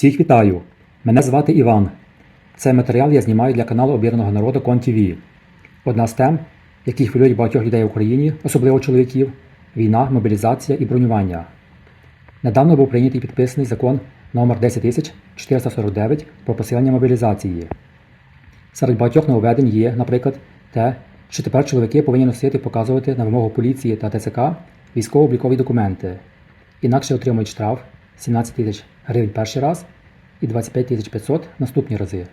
Всіх вітаю! Мене звати Іван. Цей матеріал я знімаю для каналу Об'єднаного народу Кон. Одна з тем, які хвилюють багатьох людей в Україні, особливо чоловіків війна, мобілізація і бронювання. Недавно був прийнятий підписаний закон номер 10449 про посилення мобілізації. Серед багатьох нововведень є, наприклад, те, що тепер чоловіки повинні носити і показувати на вимогу поліції та ТЦК військово-облікові документи. Інакше отримують штраф 17 тисяч гривень перший раз і 25 тисяч 500 наступні рази.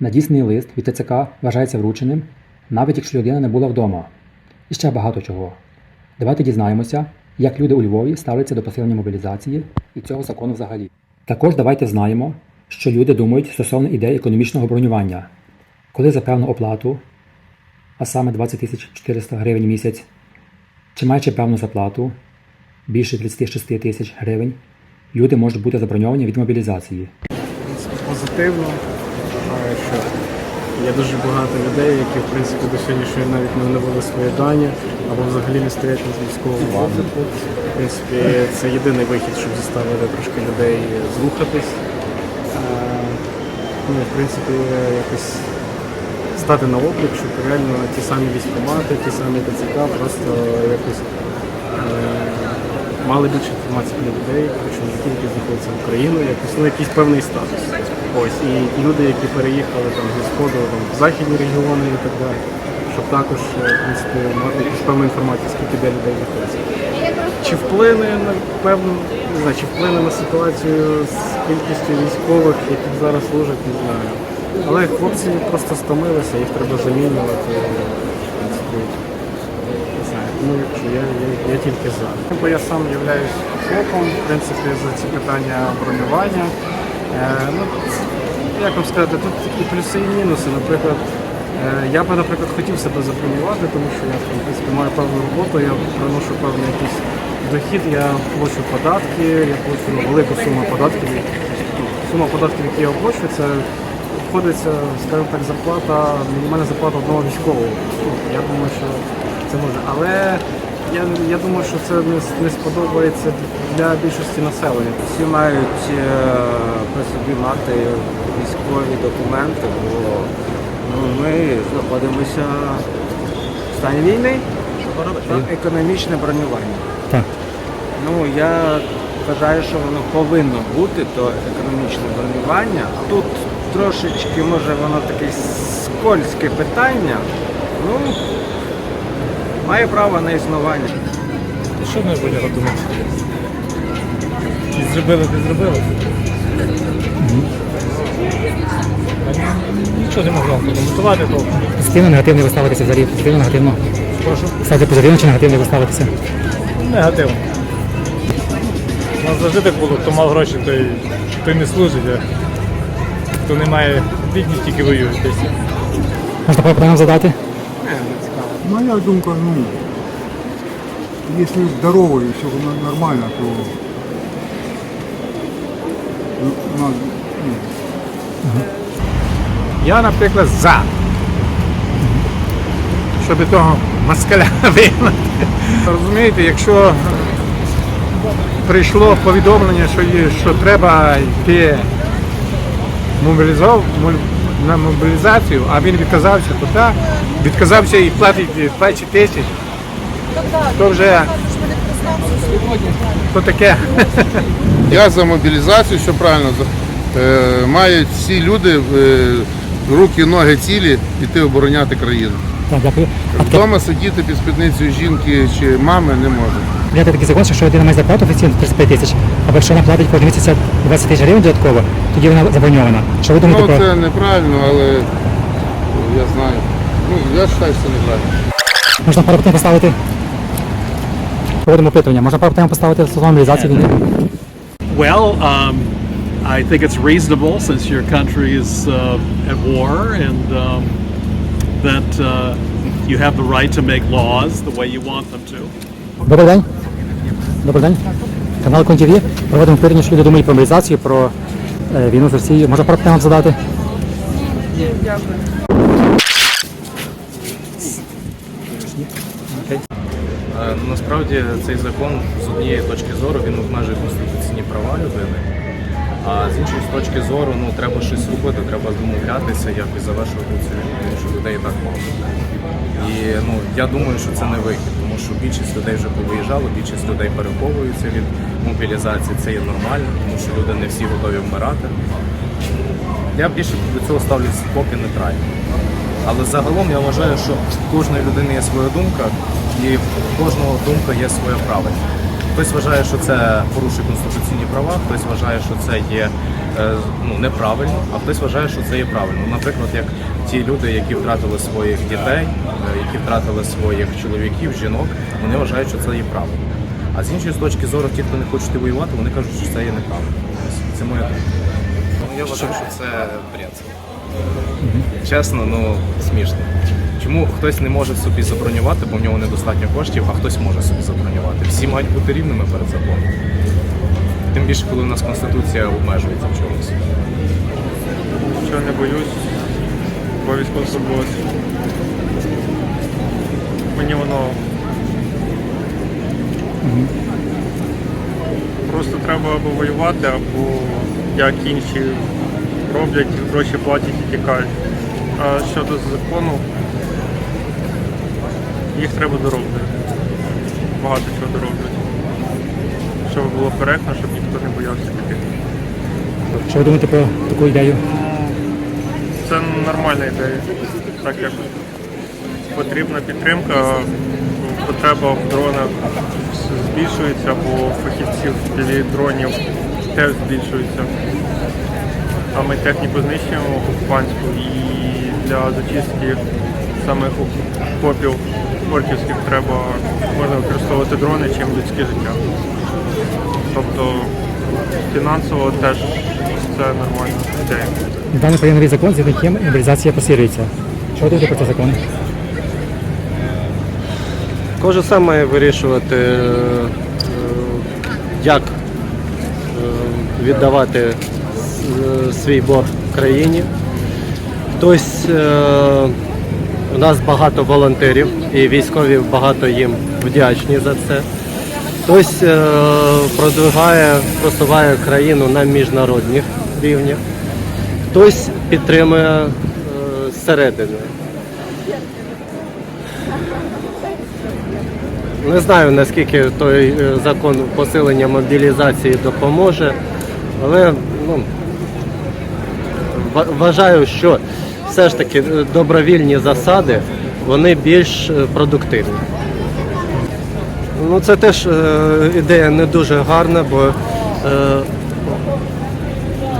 Надісланий лист від ТЦК вважається врученим, навіть якщо людина не була вдома. І ще багато чого. Давайте дізнаємося, як люди у Львові ставляться до посилення мобілізації і цього закону взагалі. Також давайте знаємо, що люди думають стосовно ідеї економічного бронювання. Коли за певну оплату, а саме 20 400 гривень в місяць, чи маючи певну заплату більше 36 тисяч гривень, люди можуть бути заброньовані від мобілізації. позитивно. Вважаю, що є дуже багато людей, які в принципі до сьогоднішньої навіть не оновили свої дані або взагалі не стоять на військовому обліку. В принципі, це єдиний вихід, щоб заставити трошки людей зрухатись. Е, Ну, в принципі, якось стати на облік, щоб реально ті самі військкомати, ті самі ТЦК просто якось е, мали більше інформації про людей, чоловіків, які знаходяться в Україну, якось ну, якийсь певний статус. Ось і люди, які переїхали там зі сходу там, в західні регіони і так далі, щоб також е, в принципі мати якусь певну інформацію, скільки де людей знаходиться. Чи вплине на певну, не знаю, чи вплине на ситуацію з кількістю військових, які зараз служать, не знаю. Але хлопці просто стомилися, їх треба замінювати. Ну, якщо я, я, я тільки за. Бо я сам являюсь хлопом, в принципі, за ці питання бронювання. Е, ну, як вам сказати, тут і плюси, і мінуси. Наприклад, е, я би, наприклад, хотів себе забронювати, тому що я в принципі, маю певну роботу, я приношу певний якийсь дохід, я плачу податки, я плачу ну, велику суму податків. Ну, Сума податків, які я оплачую, це обходиться, скажімо так, зарплата, мінімальна зарплата одного військового. Ну, Я думаю, що це може. Але я, я думаю, що це не, не сподобається для більшості населення. Всі мають е, при собі мати військові документи, бо ну, ми знаходимося в стані війни. Та економічне бронювання. Так. Ну я вважаю, що воно повинно бути, то економічне бронювання. Тут трошечки може воно таке скользьке питання. Ну має право на існування. Що не буде думати? Чи зробили, ти зробили? Нічого не можу вам коментувати толком. Позитивно, негативно ви ставитеся взагалі, позитивно, негативно. Прошу. Ставте позитивно чи негативно ви ставитеся? Негативно. У нас завжди так було, хто мав гроші, той, той не служить, а хто не має бідні, тільки воюють десь. Можна пару задати? Моя думка, ну, если здоровый и все нормально, то ну, нас, ну, Я, наприклад, за. Щоб того москаля вигнати. Розумієте, якщо прийшло повідомлення, що, є, що треба йти мобілізов, на мобілізацію, а він відказався, то так, відказався і платить 20 тисяч, то вже то таке. Я за мобілізацію, все правильно. Е, мають всі люди е, руки, ноги цілі йти обороняти країну. Вдома сидіти під спідницею жінки чи мами не може. Прийняти такий закон, що якщо людина має зарплату офіційно 35 тисяч, або якщо вона платить кожен місяць 20 тисяч гривень додатково, тоді вона заброньована. Що ви думаєте Ну про це неправильно, але я знаю. Ну, я вважаю, що це неправильно. можна пару питань поставити? Проводимо опитування. Можна пару питань поставити стосовно мобілізації війни? Well, um, I think it's reasonable since your country is uh, at war and um, that uh, you have the right to make laws the way you want them to. Добрий день. Добрий день. Канал КонТВ. Проводимо опитування, що люди думають про мобілізацію, про е, війну з Росією. Можна пару вам задати? Е, Насправді цей закон з однієї точки зору він обмежує конституційні права людини, А з іншої точки зору, ну треба щось робити, треба домовлятися, якось завершувати цю війну, що людей так мало. І ну я думаю, що це не вихід, що більшість людей вже повиїжджало, більшість людей переховуються від мобілізації. Це є нормально, тому що люди не всі готові вмирати. Я більше до цього ставлюсь поки нейтрально. Але загалом я вважаю, що в кожної людини є своя думка, і в кожного думка є своє право. Хтось вважає, що це порушує конституційні права, хтось вважає, що це є ну, неправильно, а хтось вважає, що це є правильно. Наприклад, як ті люди, які втратили своїх дітей, е, які втратили своїх чоловіків, жінок, вони вважають, що це є правильно. А з іншої точки зору, ті, хто не хочуть воювати, вони кажуть, що це є неправильно. Це моя думка. Ну, я вважаю, що це бред. Чесно, ну смішно. Чому хтось не може собі забронювати, бо в нього недостатньо коштів, а хтось може собі забронювати. Всі мають бути рівними перед законом. Більше, коли у нас конституція обмежується в чомусь. Що не боюсь, бо військовослужбовець. Мені воно просто треба або воювати, або як інші роблять, гроші платять і тікають. А щодо закону, їх треба дороблювати. Багато чого дороблювати. Щоб було коректно, щоб ніхто не боявся піти. Що ви думаєте про таку ідею? Це нормальна ідея. Так як потрібна підтримка, потреба в дронах збільшується, бо фахівців для дронів теж збільшується. А ми техніку знищуємо окупантську і для зачистки самих окопів орківських треба можна використовувати дрони, чим людське життя. Тобто фінансово теж це нормальна ідея. Даний прийняв закон, згідно яким мобілізація посилюється. Що ви думаєте про цей закон? Кожен сам має вирішувати, е, е, як е, віддавати с- свій борг країні. Хтось е, у нас багато волонтерів і військові багато їм вдячні за це. Хтось е, продвигає, просуває країну на міжнародних рівнях, хтось підтримує е, зсередини. Не знаю наскільки той е, закон посилення мобілізації допоможе, але ну, вважаю, що все ж таки добровільні засади вони більш продуктивні. Ну, це теж е, ідея не дуже гарна, бо е,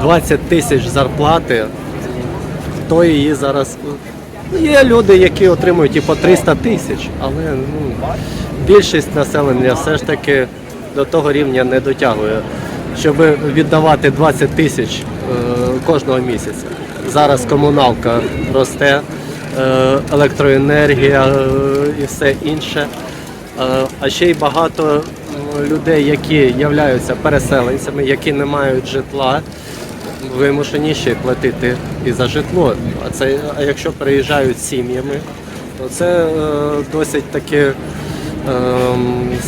20 тисяч зарплати, хто її зараз. Ну, Є люди, які отримують і по 300 тисяч, але ну, більшість населення все ж таки до того рівня не дотягує, щоб віддавати 20 тисяч е, кожного місяця. Зараз комуналка росте, е, електроенергія е, і все інше. Е, а ще й багато людей, які являються переселенцями, які не мають житла, вимушені ще платити і за житло. А це а якщо приїжджають сім'ями, то це е, досить таки е,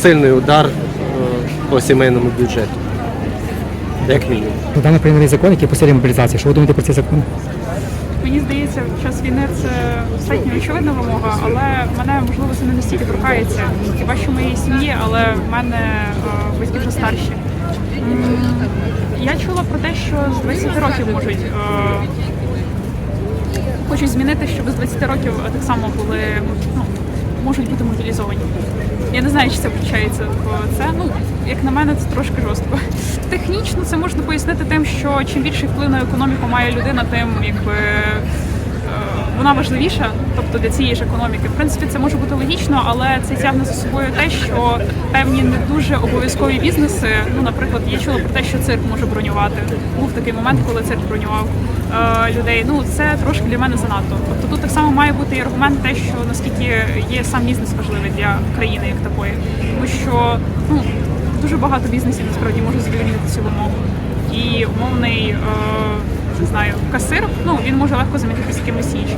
сильний удар е, по сімейному бюджету. Як мінімум. Прийняв новий закон, який посилює мобілізацію. Що ви думаєте про цей закон? Мені здається, в час війни це достатньо очевидна вимога, але мене можливо це не настільки торкається. Хіба що моїй сім'ї, але в мене е, батьки вже старші. Я чула про те, що з 20 років можуть е, хочуть змінити, щоб з 20 років так само були ну, можуть бути мобілізовані. Я не знаю, чи це включається в це. Ну, як на мене, це трошки жорстко. Технічно це можна пояснити тим, що чим більший вплив на економіку має людина, тим якби вона важливіша, тобто для цієї ж економіки. В принципі, це може бути логічно, але це тягне за собою те, що певні не дуже обов'язкові бізнеси. Ну, наприклад, я чула про те, що цирк може бронювати. Був такий момент, коли цирк бронював е, людей. Ну це трошки для мене занадто. Тобто тут так само має бути і аргумент, те, що наскільки є сам бізнес важливий для країни як такої, тому що ну дуже багато бізнесів насправді може задовольнити цю вимогу. І умовний е, не знаю, касир, ну він може легко замінитися кимось іншим.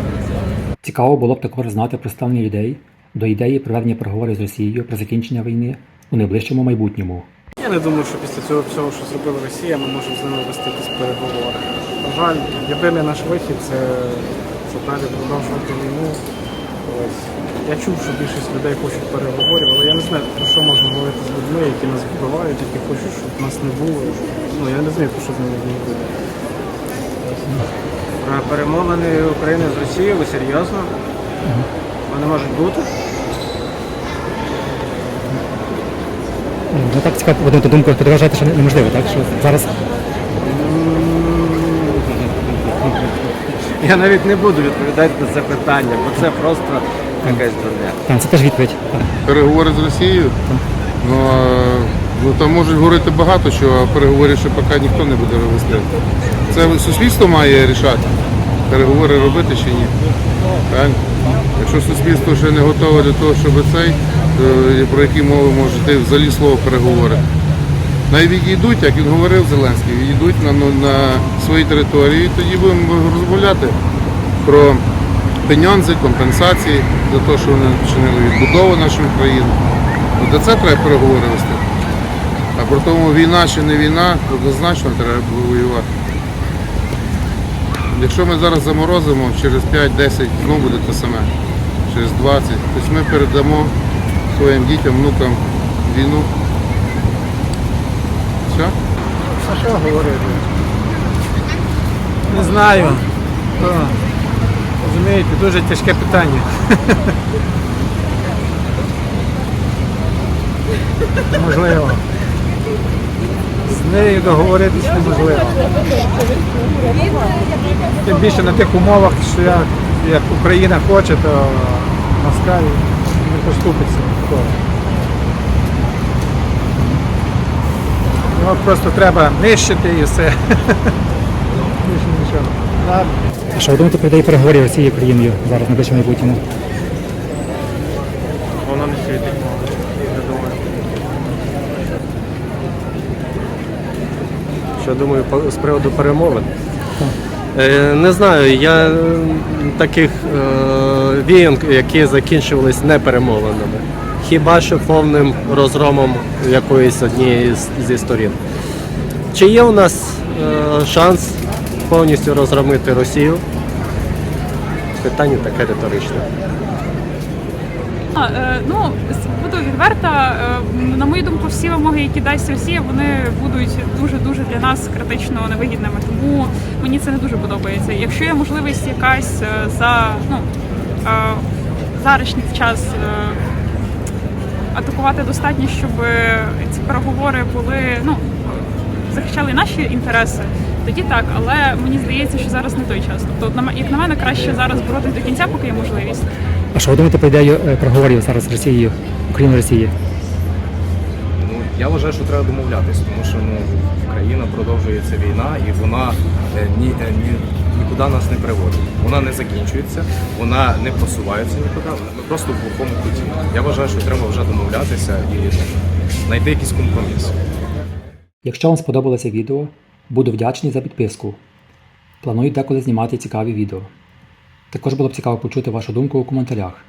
Цікаво було б також знати про ставлення людей до ідеї проведення переговорів з Росією про закінчення війни у найближчому майбутньому. Я не думаю, що після цього всього, що зробила Росія, ми можемо з ними вести якісь переговори. На жаль, єдиний наш вихід це, це далі продовжувати війну. Ось. Я чув, що більшість людей хочуть переговорів, але я не знаю, про що можна говорити з людьми, які нас вбивають, які хочуть, щоб нас не було. Ну я не знаю, про що з ними говорити. Про перемовини України з Росією, ви серйозно? Вони можуть бути? Ну так цікаво, одну думку, ви вважаєте, що неможливо, так? Що зараз Я навіть не буду відповідати на це питання, бо це просто якась дурня. там, це теж відповідь. Переговори з Росією. Ну, ну там можуть говорити багато чого, а переговорів ще поки ніхто не буде вести. Це суспільство має рішати, переговори робити чи ні. Правильно? Якщо суспільство ще не готове до того, щоб цей, то про які мови може йти взагалі слово переговори. Най відійдуть, як він говорив Зеленський, відійдуть на, ну, на свої території, і тоді будемо розмовляти про пеньонзи, компенсації за те, що вони вчинили відбудову нашої країни. До це треба переговори вести. А про тому війна чи не війна, однозначно треба воювати. Якщо ми зараз заморозимо, через 5-10 знову буде те саме, через 20, тобто ми передамо своїм дітям, внукам війну. Все? А що говорити? Не знаю. То, розумієте, дуже тяжке питання. Неможливо. З нею договоритись неможливо. Тим більше на тих умовах, що як, як Україна хоче, то Москаль не поступиться ніколи. Його просто треба нищити і все. Більше нічого. Що ви думаєте про ідеї переговорів Росії і Україною зараз на ближчому майбутньому? Воно не світить. Я думаю. Що думаю з приводу перемовин? Е, Не знаю, я е, таких е, віянок, які закінчувались не перемовинами. Хіба що повним розгромом якоїсь однієї зі сторін. Чи є у нас шанс повністю розгромити Росію? Питання таке риторичне. А, е, ну, буду відверта. е, На мою думку, всі вимоги, які дасть Росія, вони будуть дуже дуже для нас критично невигідними. Тому мені це не дуже подобається. Якщо є можливість якась е, за ну е, час атакувати достатньо, щоб ці переговори були ну захищали наші інтереси. Тоді так, але мені здається, що зараз не той час. Тобто, як на мене, краще зараз боротись до кінця, поки є можливість. А що ви думаєте про ідею е, переговорів зараз з Росією, Україною Росії? Ну, я вважаю, що треба домовлятись, тому що ну, країна продовжується війна і вона е, ні, е, ні, нікуди нас не приводить. Вона не закінчується, вона не просувається нікуди. Ми просто в глухому куті. Я вважаю, що треба вже домовлятися і знайти якийсь компроміс. Якщо вам сподобалося відео, буду вдячний за підписку. Планую деколи знімати цікаві відео. Також було б цікаво почути вашу думку у коментарях.